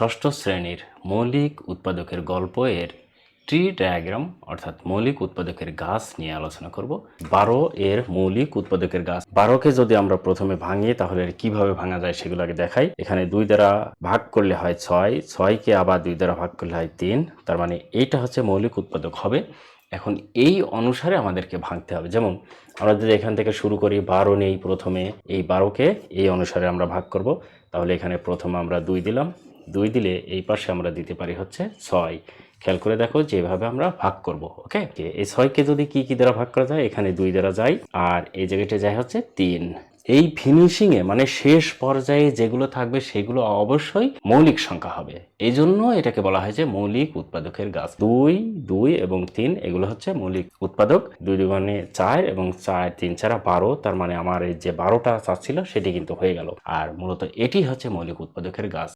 ষষ্ঠ শ্রেণির মৌলিক উৎপাদকের গল্প এর ট্রি ডায়াগ্রাম, অর্থাৎ মৌলিক উৎপাদকের গাছ নিয়ে আলোচনা করব। বারো এর মৌলিক উৎপাদকের গাছ। বারোকে যদি আমরা প্রথমে ভাঙি, তাহলে কীভাবে ভাঙা যায় সেগুলো আগে দেখাই। এখানে দুই দ্বারা ভাগ করলে হয় ছয়, ছয়কে আবার দুই দ্বারা ভাগ করলে হয় তিন। তার মানে এইটা হচ্ছে মৌলিক উৎপাদক হবে। এখন এই অনুসারে আমাদেরকে ভাঙতে হবে। যেমন আমরা যদি এখান থেকে শুরু করি, বারো নেই প্রথমে, এই বারোকে এই অনুসারে আমরা ভাগ করব। তাহলে এখানে প্রথমে আমরা দুই দিলাম। দুই দিলে এই পাশে আমরা দিতে পারি হচ্ছে ছয়। খেয়াল করে দেখো যেভাবে আমরা ভাগ করব, ওকে? এই ছয়কে যদি কি কি দ্বারা ভাগ করা যায়? এখানে দুই দ্বারা যায়, আর এই জায়গাটা যায় হচ্ছে তিন। এই ফিনিশিংয়ে মানে শেষ পর্যায়ে যেগুলো থাকবে সেগুলো অবশ্যই মৌলিক সংখ্যা হবে। এই জন্য এটাকে বলা হয় যে মৌলিক উৎপাদকের গাছ। দুই দুই এবং তিন, এগুলো হচ্ছে মৌলিক উৎপাদক। দুই দুগুণে চার এবং চার, তিন চারা বারো, তার মানে আমার এই যে বারোটা চাচ্ছিল, সেটি কিন্তু হয়ে গেল। আর মূলত এটি হচ্ছে মৌলিক উৎপাদকের গাছ।